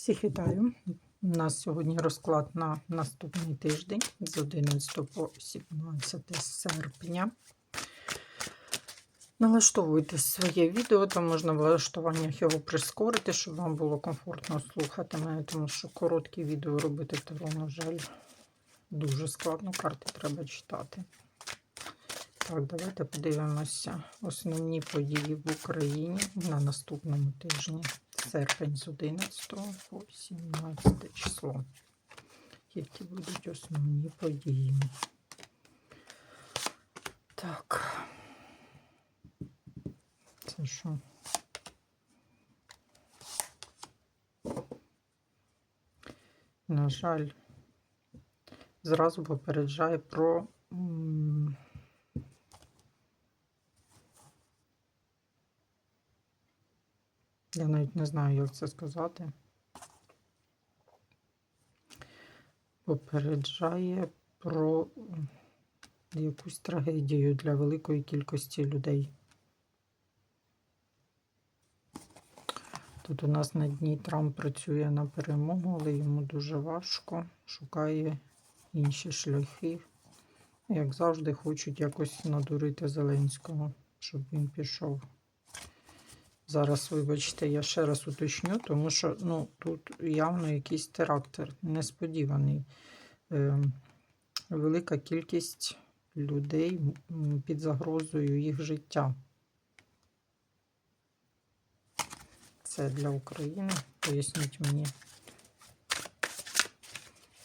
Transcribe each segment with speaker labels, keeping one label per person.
Speaker 1: Всіх вітаю. У нас сьогодні розклад на наступний тиждень з 11 по 17 серпня. Налаштовуйте своє відео, там можна в налаштуваннях його прискорити, щоб вам було комфортно слухати мене, тому що короткі відео робити таро, на жаль, дуже складно. Карти треба читати. Так, давайте подивимося основні події в Україні на наступному тижні. Серпень з 11 по 17 число. Які будуть основні події. Так. Це що? На жаль, зразу попереджає про. Я навіть не знаю, як це сказати. Попереджає про якусь трагедію для великої кількості людей. Тут у нас на дні Трамп працює на перемогу, але йому дуже важко, шукає інші шляхи. Як завжди, хочуть якось надурити Зеленського, щоб він пішов. Зараз, вибачте, я ще раз уточню, тому що ну, тут явно якийсь теракт несподіваний. Е, велика кількість людей під загрозою їх життя. Це для України. Поясніть мені.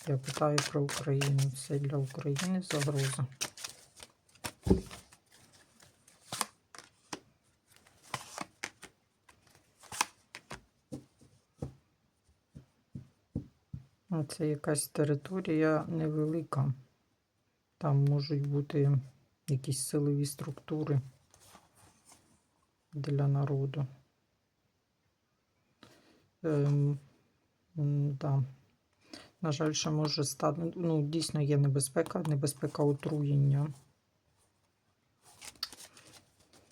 Speaker 1: Я питаю про Україну. Це для України загроза. Це якась територія невелика. Там можуть бути якісь силові структури для народу. Ем, да. На жаль, ще може стати. Ну, дійсно є небезпека, небезпека отруєння.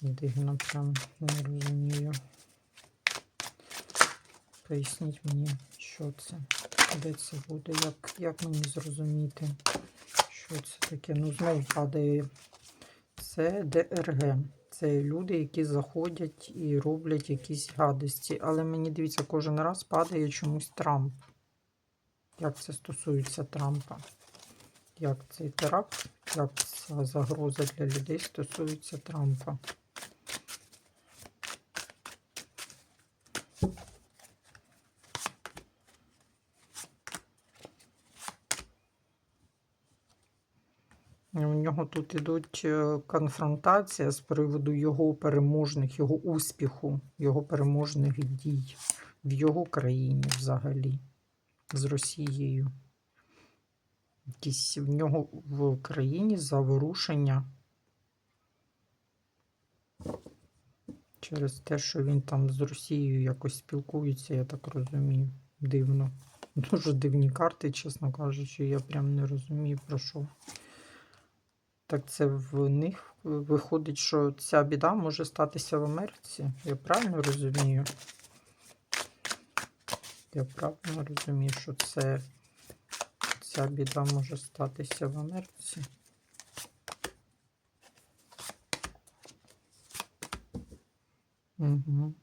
Speaker 1: Дивно, прям не розумію. Поясніть мені, що це, де це буде, як, як мені зрозуміти, що це таке. Ну, знову падає. Це ДРГ. Це люди, які заходять і роблять якісь гадості. Але мені дивіться, кожен раз падає чомусь Трамп. Як це стосується Трампа? Як цей теракт, як ця загроза для людей стосується Трампа? У нього тут ідуть е, конфронтація з приводу його переможних, його успіху, його переможних дій в його країні взагалі з Росією. Якісь в нього в країні заворушення через те, що він там з Росією якось спілкується, я так розумію. Дивно. Дуже дивні карти, чесно кажучи, я прям не розумію про що. Так це в них виходить, що ця біда може статися в Америці. Я правильно розумію? Я правильно розумію, що це ця біда може статися в Америці. Угу.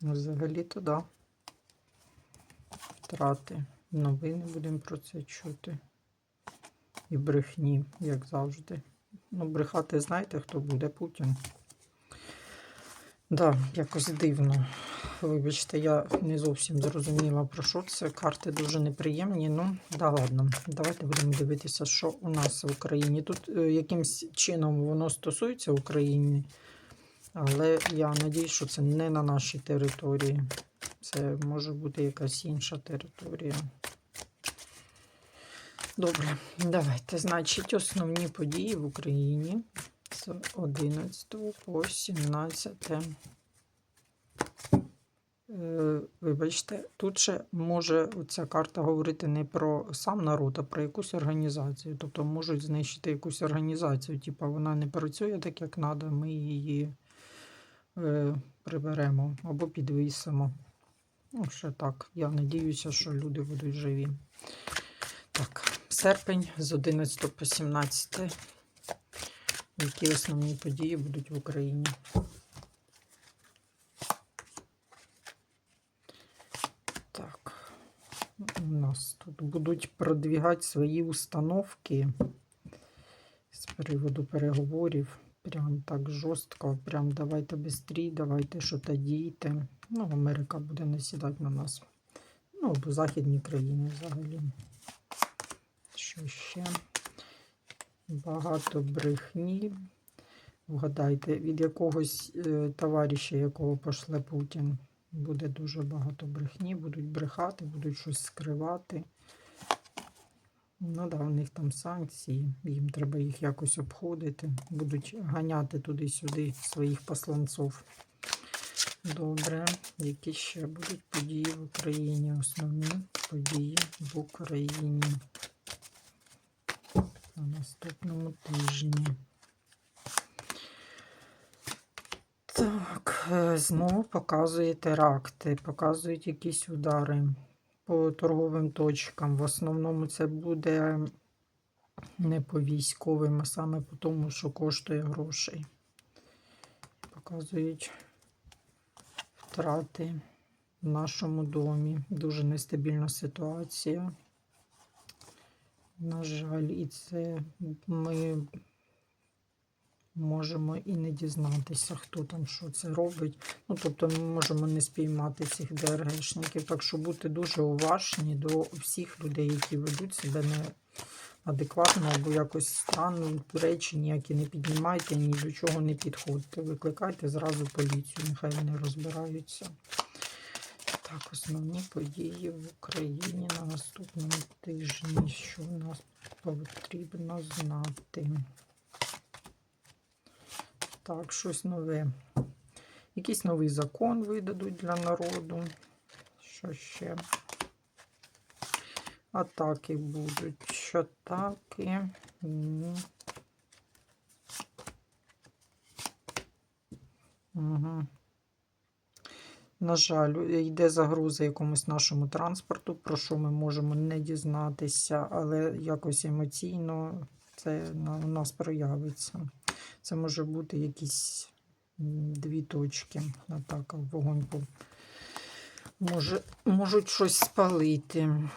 Speaker 1: Взагалі-то да. Втрати. Новини будемо про це чути. І брехні, як завжди. Ну, брехати знаєте, хто буде Путін. Да, якось дивно. Вибачте, я не зовсім зрозуміла, про що це. Карти дуже неприємні. Ну, да, ладно. Давайте будемо дивитися, що у нас в Україні. Тут е, якимсь чином воно стосується України, але я надію, що це не на нашій території. Це може бути якась інша територія. Добре, давайте. Значить, основні події в Україні з 11 по 17. Е, Вибачте, тут ще може ця карта говорити не про сам народ, а про якусь організацію. Тобто можуть знищити якусь організацію. Типа вона не працює так, як треба, ми її е, приберемо або підвісимо. Ну, ще так. Я надіюся, що люди будуть живі. Так, серпень з 11 по 17. Які основні події будуть в Україні? Так, у нас тут будуть продвігати свої установки з приводу переговорів. Прям так жорстко, прям давайте бистрій, давайте що то дійте. Ну, Америка буде насідати на нас. Ну, або західні країни взагалі. Що ще? Багато брехні. Вгадайте, від якогось е, товариша, якого пошле Путін, буде дуже багато брехні, будуть брехати, будуть щось скривати. Ну да, у них там санкції, їм треба їх якось обходити. Будуть ганяти туди-сюди своїх посланців. Добре, які ще будуть події в Україні? Основні події в Україні на наступному тижні. Так, е, знову показує теракти, показують якісь удари по торговим точкам. В основному це буде не по військовим, а саме по тому, що коштує грошей. Показують втрати в нашому домі. Дуже нестабільна ситуація. На жаль, і це ми можемо і не дізнатися, хто там що це робить. Ну, тобто ми можемо не спіймати цих ДРГшників. Так що бути дуже уважні до всіх людей, які ведуть себе неадекватно або якось странно, речі ніякі не піднімайте, ні до чого не підходьте. Викликайте зразу поліцію, нехай вони розбираються. Так, основні події в Україні на наступному тижні, що нас потрібно знати. Так, щось нове. Якийсь новий закон видадуть для народу. Що ще? Атаки будуть. Атаки? Угу. На жаль, йде загроза якомусь нашому транспорту, про що ми можемо не дізнатися, але якось емоційно це у нас проявиться. Це може бути якісь дві точки. Атака, вогонь може, можуть щось спалити.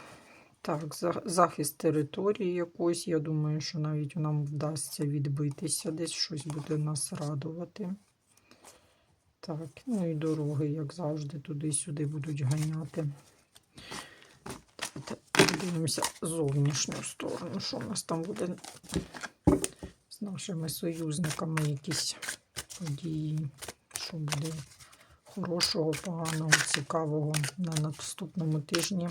Speaker 1: Так, захист території якоїсь. Я думаю, що навіть нам вдасться відбитися, десь щось буде нас радувати. Так, ну і дороги, як завжди, туди-сюди будуть ганяти. Подивимося зовнішню сторону, що у нас там буде з нашими союзниками якісь події, що буде хорошого, поганого, цікавого на наступному тижні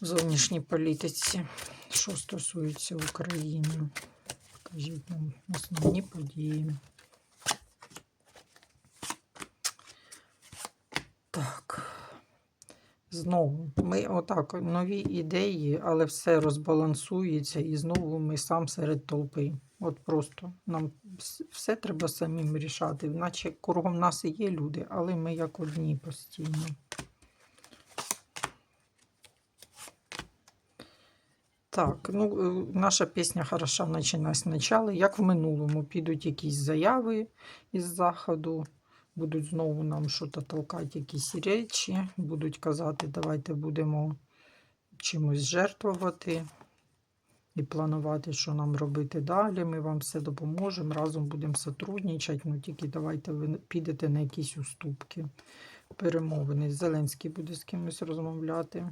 Speaker 1: в зовнішній політиці, що стосується України. Покажіть нам основні події. Так. Знову ми отак нові ідеї, але все розбалансується, і знову ми сам серед толпи. От просто нам все треба самим рішати. Наче кругом нас і є люди, але ми як одні постійно. Так, ну е, наша пісня хороша починає спочатку. Як в минулому, підуть якісь заяви із заходу будуть знову нам щось толкати, якісь речі, будуть казати, давайте будемо чимось жертвувати і планувати, що нам робити далі. Ми вам все допоможемо, разом будемо сотрудничати. Ну тільки давайте ви підете на якісь уступки, перемовини. Зеленський буде з кимось розмовляти.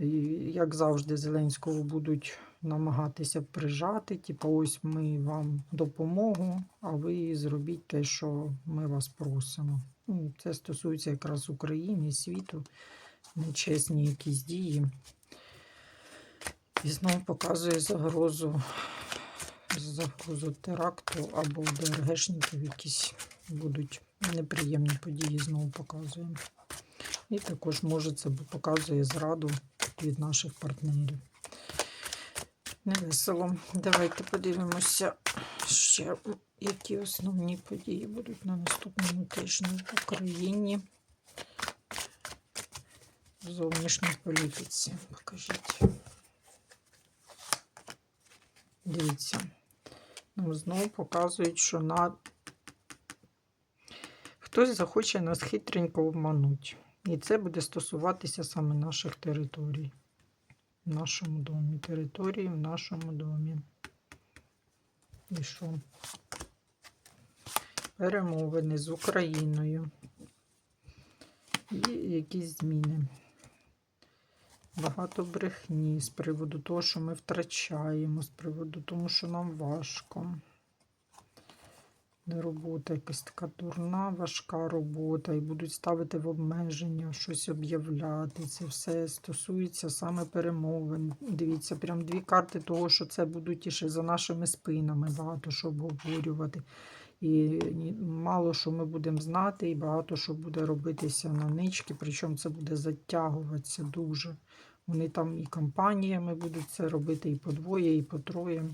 Speaker 1: Як завжди, Зеленського будуть намагатися прижати. Типу, ось ми вам допомогу, а ви зробіть те, що ми вас просимо. Ну, Це стосується якраз України світу, нечесні якісь дії. І знову показує загрозу, загрозу теракту або ДРГшників якісь будуть неприємні події, знову показує. І також може це показує зраду від наших партнерів. Невесело. Давайте подивимося ще, які основні події будуть на наступному тижні в Україні в зовнішній політиці. Покажіть. Дивіться. Нам знову показують, що на... хтось захоче нас хитренько обманути. І це буде стосуватися саме наших територій. В нашому домі. Території в нашому домі. І що? Перемовини з Україною. І якісь зміни. Багато брехні з приводу того, що ми втрачаємо, з приводу того, що нам важко. Робота якась така дурна, важка робота, і будуть ставити в обмеження, щось об'являти. Це все стосується саме перемовин. Дивіться, прям дві карти того, що це будуть іще за нашими спинами, багато що обговорювати. І мало що ми будемо знати, і багато що буде робитися на нички, причому це буде затягуватися дуже. Вони там і компаніями будуть це робити, і по двоє, і по троє.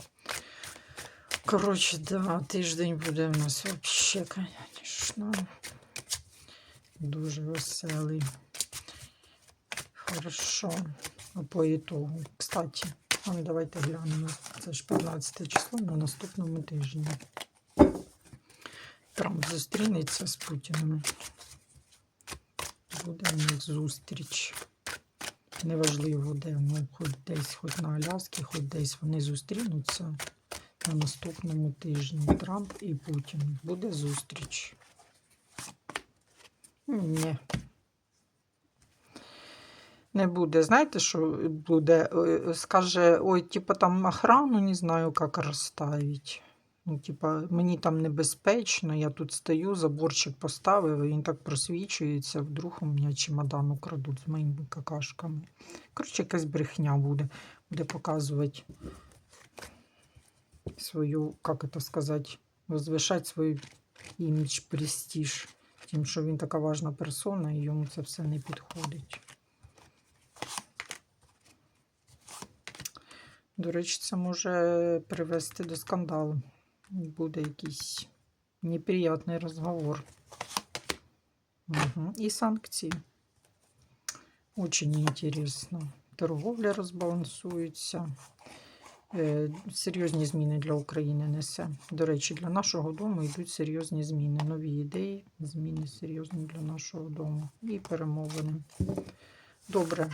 Speaker 1: Коротше, да, тиждень буде в нас взагалі, звісно, дуже веселий. Хорошо. А по ітогу. Кстати, ну, давайте глянемо. Це ж 15 число на наступному тижні. Трамп зустрінеться з Путіним. Буде в них зустріч. Неважливо, де, ну, хоч десь, хоч на Аляскі, хоч десь вони зустрінуться на наступному тижні. Трамп і Путін. Буде зустріч. Ні. Не буде. Знаєте, що буде? Е, Скаже, ой, типа там охрану не знаю, як розставити. Ну, типа, мені там небезпечно, я тут стою, заборчик поставив, він так просвічується, вдруг у мене чемодан украдуть з моїми какашками. Коротше, якась брехня буде. Буде показувати свою, як це сказати, возвишати свій імідж, престиж. Тим, що він така важна персона, і йому це все не підходить. До речі, це може привести до скандалу. Буде якийсь неприятний розговор. Угу. І санкції. Очень интересно. Торговля розбалансується. Е, серйозні зміни для України несе. До речі, для нашого дому йдуть серйозні зміни. Нові ідеї, зміни серйозні для нашого дому. І перемовини. Добре.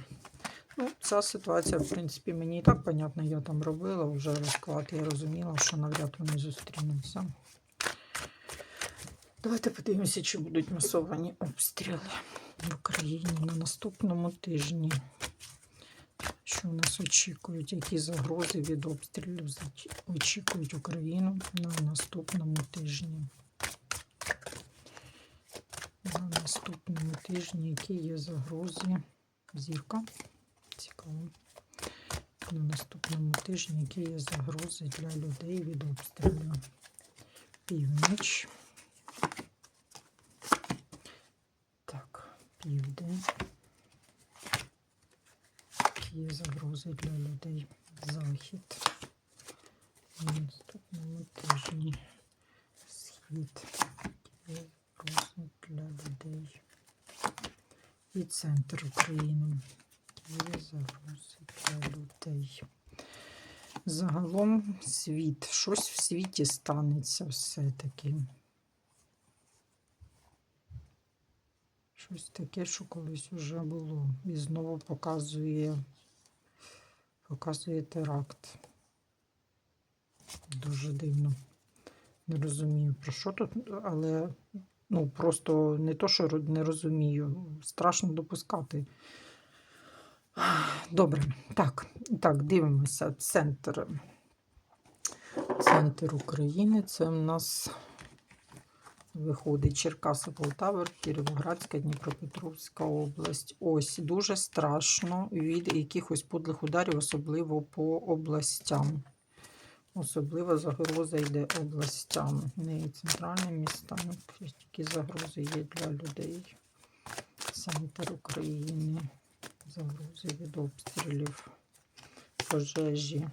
Speaker 1: Ну, ця ситуація, в принципі, мені і так понятна. Я там робила вже розклад. Я розуміла, що навряд вони зустрінуться. Давайте подивимося, чи будуть масовані обстріли в Україні на наступному тижні. Що нас очікують? Які загрози від обстрілів очікують Україну на наступному тижні? На наступному тижні, які є загрози? Зірка. Цікаво. На наступному тижні, які є загрози для людей від обстрілів? Північ. Так, південь. Є загрози для людей? Захід. На наступному тижні. Схід. Є загрози для людей. І центр України. Є загрози для людей. Загалом світ. Щось в світі станеться все-таки. Щось таке, що колись вже було. І знову показує, показує теракт. Дуже дивно. Не розумію, про що тут, але ну, просто не то, що не розумію. Страшно допускати. Добре, так, так, дивимося. Центр. Центр України. Це в нас виходить Черкаси, Полтава, Кіровоградська, Дніпропетровська область. Ось дуже страшно від якихось подлих ударів, особливо по областям. Особлива загроза йде областям, не центральним містам. Які загрози є для людей. Центр України. Загрози від обстрілів, пожежі.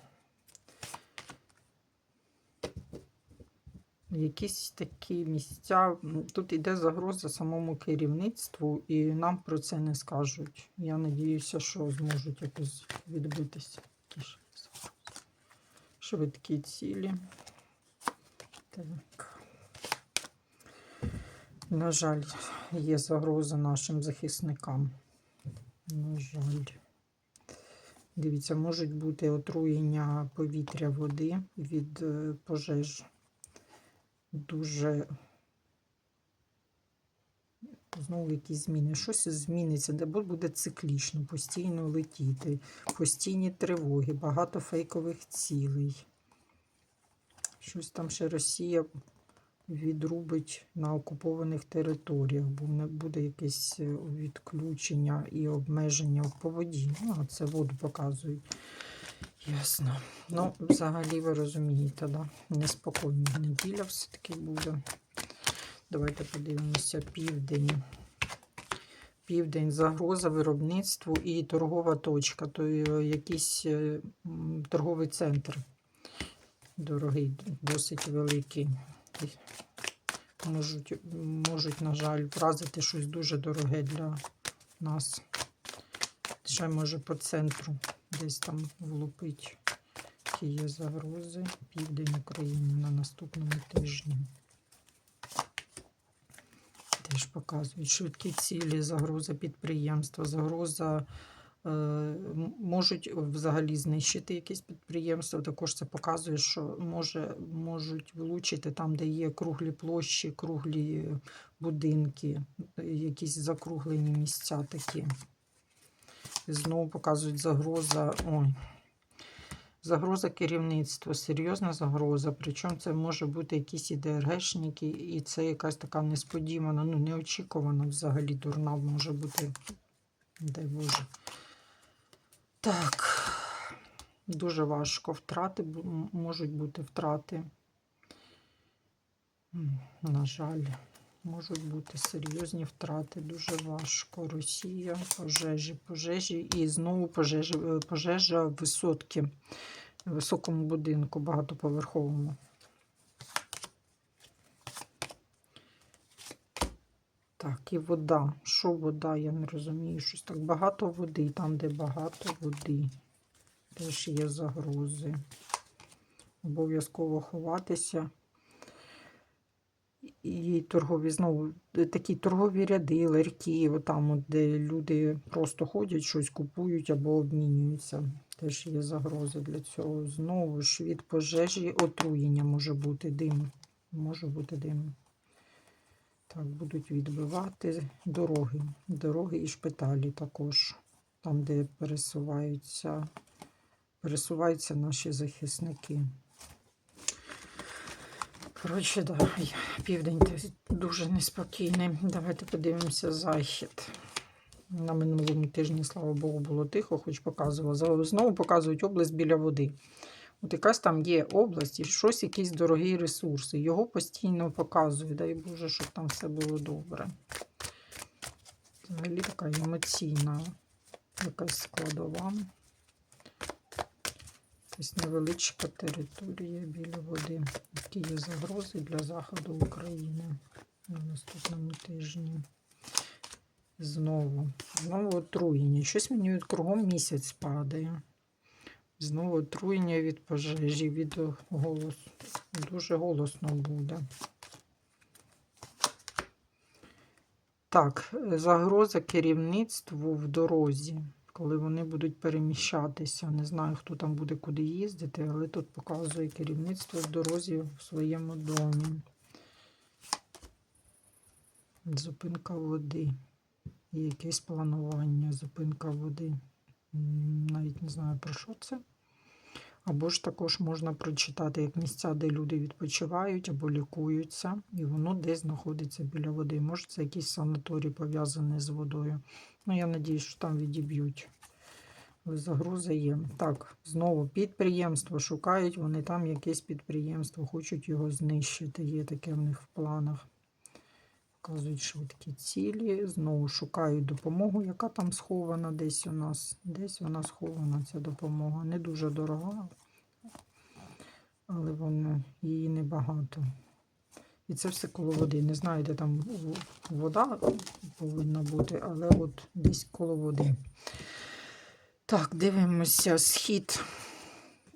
Speaker 1: Якісь такі місця. Тут іде загроза самому керівництву, і нам про це не скажуть. Я надіюся, що зможуть якось відбитися. Швидкі цілі. Так. На жаль, є загроза нашим захисникам. На жаль. Дивіться, можуть бути отруєння повітря води від е, пожеж. Дуже знову якісь зміни. Щось зміниться, де буде циклічно, постійно летіти, постійні тривоги, багато фейкових цілей. Щось там ще Росія відрубить на окупованих територіях, бо буде якесь е, відключення і обмеження по воді. Ну, це воду показують. Ясно. Ну, взагалі, ви розумієте, да? неспокійна неділя все-таки буде. Давайте подивимося південь. Південь загроза виробництву і торгова точка, то якийсь е, торговий центр. Дорогий, досить великий. Можуть, можуть, на жаль, вразити щось дуже дороге для нас. Ще може по центру десь там влупить. Є загрози. Південь України на наступному тижні. Теж показують швидкі цілі, загроза підприємства, загроза. е, Можуть взагалі знищити якесь підприємство. Також це показує, що може, можуть влучити там, де є круглі площі, круглі будинки, якісь закруглені місця такі. Знову показують загроза. Ой. Загроза керівництва, серйозна загроза. Причому це може бути якісь ІДРГшники, і це якась така несподівана, ну неочікувана взагалі дурна може бути. Дай Боже. Так, дуже важко. Втрати можуть бути втрати. На жаль, можуть бути серйозні втрати. Дуже важко. Росія, пожежі, пожежі і знову пожежі, е, пожежа в висотки, в високому будинку, багатоповерховому. Так, і вода. Що вода? Я не розумію. Щось так багато води, там, де багато води. Теж є загрози. Обов'язково ховатися. І торгові, знову е, такі торгові ряди, ларьки, отам, от, де люди просто ходять, щось купують або обмінюються. Теж є загрози для цього. Знову ж від пожежі отруєння може бути дим. Може бути дим. Так, будуть відбивати дороги. Дороги і шпиталі також. Там, де пересуваються, пересуваються наші захисники. Коротше, да, південь дуже неспокійний. Давайте подивимося захід. На минулому тижні, слава Богу, було тихо, хоч показувала. Знову показують область біля води. От якась там є область і щось, якісь дорогі ресурси. Його постійно показують. Дай Боже, щоб там все було добре. Взагалі така емоційна якась складова. Якась невеличка територія біля води, які є загрози для заходу України на наступному тижні. Знову, знову отруєння. Щось мені від кругом місяць падає. Знову отруєння від пожежі, від голосу. Дуже голосно буде. Так, загроза керівництву в дорозі, коли вони будуть переміщатися. Не знаю, хто там буде куди їздити, але тут показує керівництво в дорозі в своєму домі. Зупинка води. І якесь планування, зупинка води. Навіть не знаю про що це. Або ж також можна прочитати як місця, де люди відпочивають або лікуються, і воно десь знаходиться біля води. Може, це якийсь санаторій пов'язаний з водою. Ну, я надіюсь, що там відіб'ють. Але загроза є. Так, знову підприємство шукають, вони там якесь підприємство, хочуть його знищити. Є таке в них в планах. Показують швидкі цілі. Знову шукають допомогу, яка там схована десь у нас. Десь вона схована, ця допомога. Не дуже дорога, але вона, її небагато. І це все коло води. Не знаю, де там вода повинна бути, але от десь коло води. Так, дивимося схід.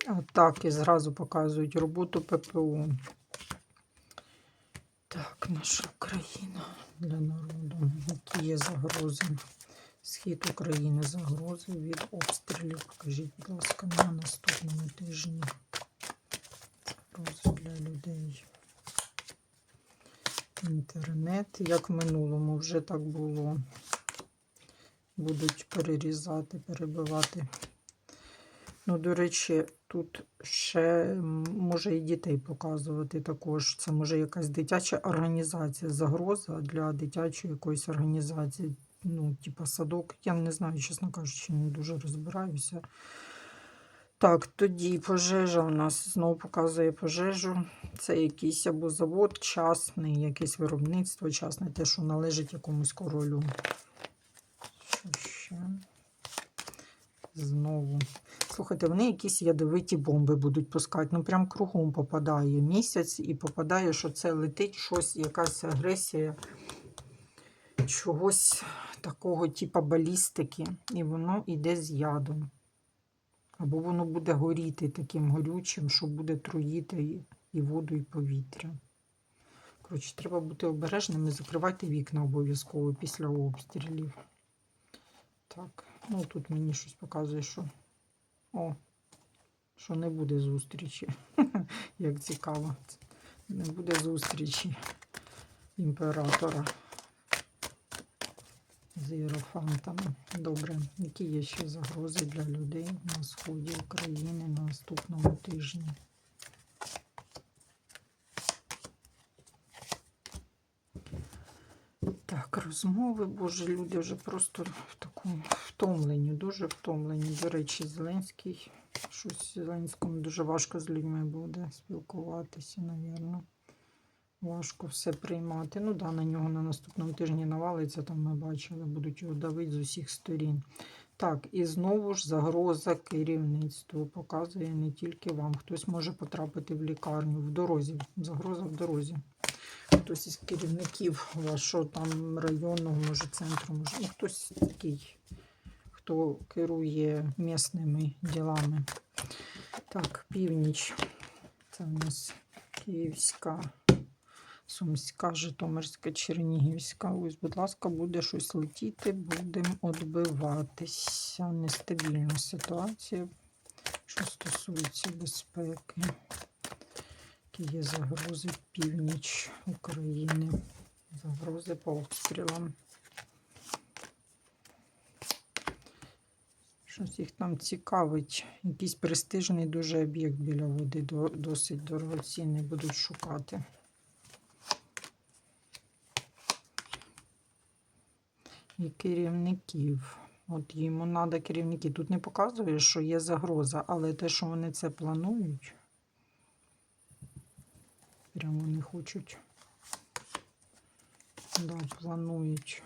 Speaker 1: Атаки зразу показують роботу ППО. Так, наша Україна для народу. Які є загрози? Схід України загрози від обстрілів. Покажіть, будь ласка, на наступному тижні. Загрози для людей. Інтернет, як в минулому, вже так було. Будуть перерізати, перебивати. Ну, до речі, тут ще може і дітей показувати також. Це може якась дитяча організація, загроза для дитячої якоїсь організації. Ну, типа садок. Я не знаю, чесно кажучи, не дуже розбираюся. Так, тоді пожежа у нас знову показує пожежу. Це якийсь або завод частний, якесь виробництво частне, те, що належить якомусь королю. Що ще? Знову. Слухайте, вони якісь ядовиті бомби будуть пускати. Ну, прям кругом попадає місяць і попадає, що це летить щось, якась агресія чогось такого, типу балістики, і воно йде з ядом. Або воно буде горіти таким горючим, що буде труїти і- воду, і повітря. Коротше, треба бути обережними, закривайте вікна обов'язково після обстрілів. Так, ну тут мені щось показує, що. О, що не буде зустрічі. Як цікаво. Не буде зустрічі імператора з іерофантами. Добре, які є ще загрози для людей на сході України на наступному Так, розмови, боже, люди вже просто в такому втомленні, дуже втомлені. До речі, Зеленський, щось Зеленському дуже важко з людьми буде спілкуватися, напевно. Важко все приймати. Ну да, на нього на наступному тижні навалиться, там ми бачили, будуть його давити з усіх сторін. Так, і знову ж загроза керівництву показує не тільки вам. Хтось може потрапити в лікарню в дорозі. Загроза в дорозі. Хтось із керівників вашого там районного, може, центру, може, ну, хтось такий, хто керує місними ділами. Так, північ. Це у нас Київська, Сумська, Житомирська, Чернігівська. Ось, будь ласка, буде щось летіти, будемо відбиватися. Нестабільна ситуація, що стосується безпеки. Які є загрози в північ України, загрози по обстрілам. Щось їх там цікавить. Якийсь престижний дуже об'єкт біля води, досить дорогоцінний будуть шукати. І керівників. От йому треба керівники. Тут не показує, що є загроза, але те, що вони це планують. Прямо вони хочуть. Да, планують.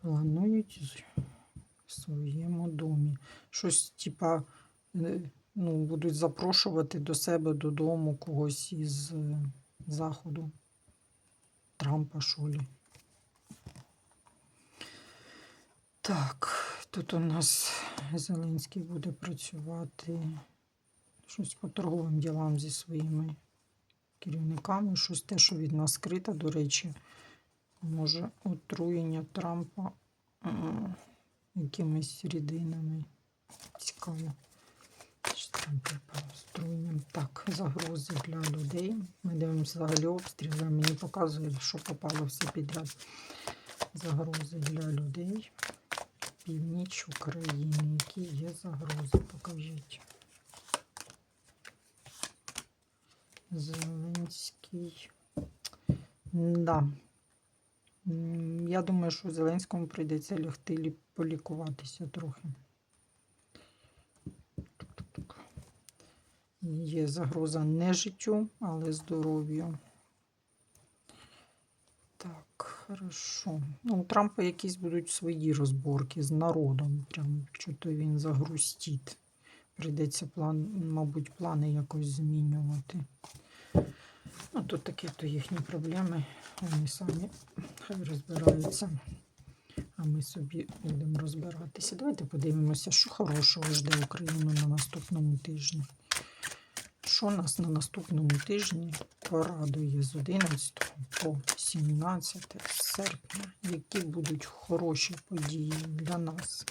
Speaker 1: Планують в своєму домі. Щось, типа, е, ну, будуть запрошувати до себе додому когось із е, заходу. Трампа, що лі. Так, тут у нас Зеленський буде працювати щось по торговим ділам зі своїми керівниками, щось те, що від нас скрито, до речі, може отруєння Трампа якимись рідинами. Цікаво. З отруєнням? Так, загрози для людей. Ми дивимося взагалі обстріли. Мені показує, що попало все підряд. Загрози для людей. Північ України. Які є загрози? Покажіть. Зеленський. Да. Я думаю, що Зеленському прийдеться лягти полікуватися трохи. Є загроза не життю, але здоров'ю. Так, хорошо. Ну, у Трампа якісь будуть свої розборки з народом. Прям що-то він загрустить. Прийдеться план, мабуть, плани якось змінювати. Ну, тут такі то їхні проблеми. Вони самі хай розбираються. А ми собі будемо розбиратися. Давайте подивимося, що хорошого жде Україну на наступному тижні. Що нас на наступному тижні порадує з 11 по 17 серпня? Які будуть хороші події для нас?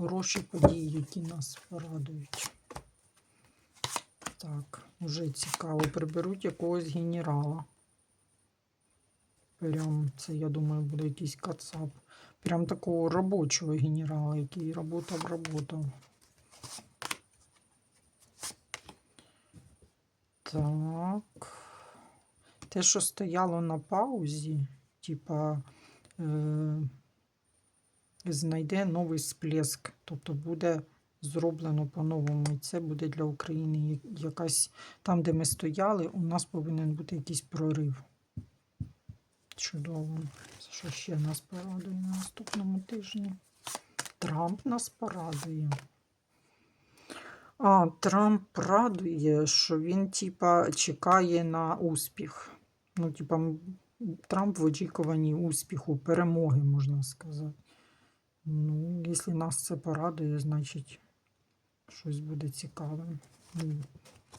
Speaker 1: Хороші події, які нас порадують. Так, вже цікаво. Приберуть якогось генерала. Прям це, я думаю, буде якийсь кацап. Прям такого робочого генерала, який работав, работав. Так. Те, що стояло на паузі, типа е, знайде новий сплеск. Тобто буде зроблено по-новому. І це буде для України якась. Там, де ми стояли, у нас повинен бути якийсь прорив. Чудово. Що ще нас порадує на наступному тижні? Трамп нас порадує. А, Трамп радує, що він, типа, чекає на успіх. Ну, типа, Трамп в очікуванні успіху, перемоги, можна сказати. Ну, якщо нас це порадує, значить щось буде цікаве. Ну,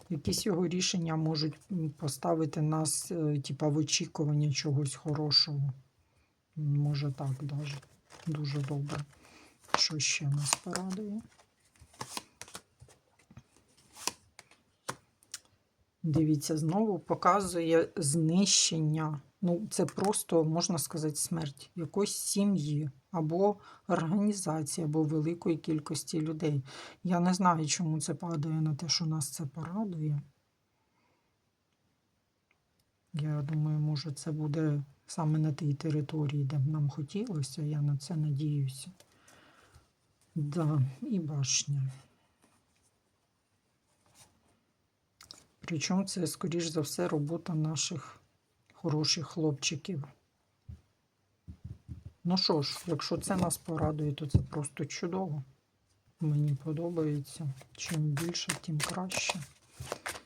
Speaker 1: Якісь його рішення можуть поставити нас, е, типа, в очікування чогось хорошого. Може так даже. Дуже добре. Що ще нас порадує? Дивіться, знову показує знищення. Ну, це просто, можна сказати, смерть якоїсь сім'ї або організації, або великої кількості людей. Я не знаю, чому це падає на те, що нас це порадує. Я думаю, може, це буде саме на тій території, де б нам хотілося. Я на це надіюся. Да, і башня. Причому це, скоріш за все, робота наших хороших хлопчиків. Ну що ж, якщо це нас порадує, то це просто чудово. Мені подобається. Чим більше, тим краще.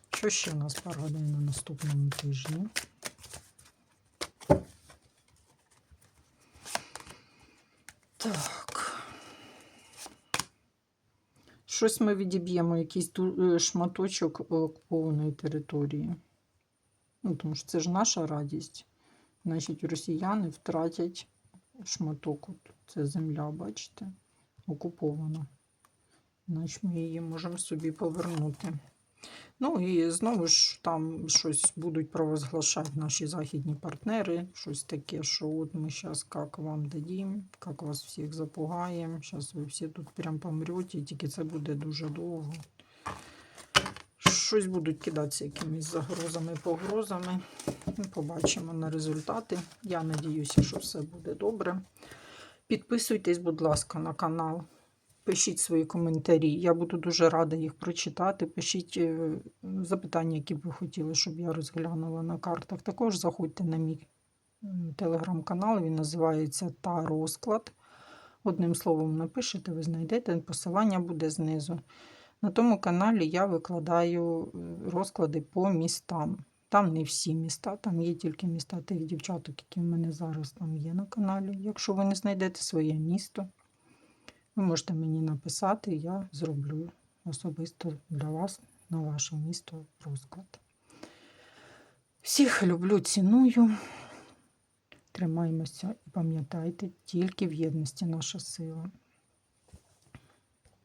Speaker 1: Що ще нас порадує на наступному тижні? Так. Щось ми відіб'ємо, якийсь е, шматочок окупованої території. Ну, тому що це ж наша радість. Значить, росіяни втратять шматок. Це земля, бачите, окупована. Значить, ми її можемо собі повернути. Ну і знову ж там щось будуть провозглашати наші західні партнери, щось таке, що от ми зараз як вам дадим, як вас всіх запугаємо, зараз ви всі тут прям помрете, тільки це буде дуже довго. Щось будуть кидатися якимись загрозами, погрозами. Побачимо на результати. Я надіюся, що все буде добре. Підписуйтесь, будь ласка, на канал. Пишіть свої коментарі. Я буду дуже рада їх прочитати. Пишіть е, запитання, які б ви хотіли, щоб я розглянула на картах. Також заходьте на мій телеграм-канал. Він називається Та розклад. Одним словом, напишете, ви знайдете. Посилання буде знизу. На тому каналі я викладаю е, розклади по містам. Там не всі міста, там є тільки міста тих дівчаток, які в мене зараз там є на каналі. Якщо ви не знайдете своє місто, ви можете мені написати, я зроблю особисто для вас на ваше місто розклад. Всіх люблю, ціную. Тримаємося і пам'ятайте, тільки в єдності наша сила.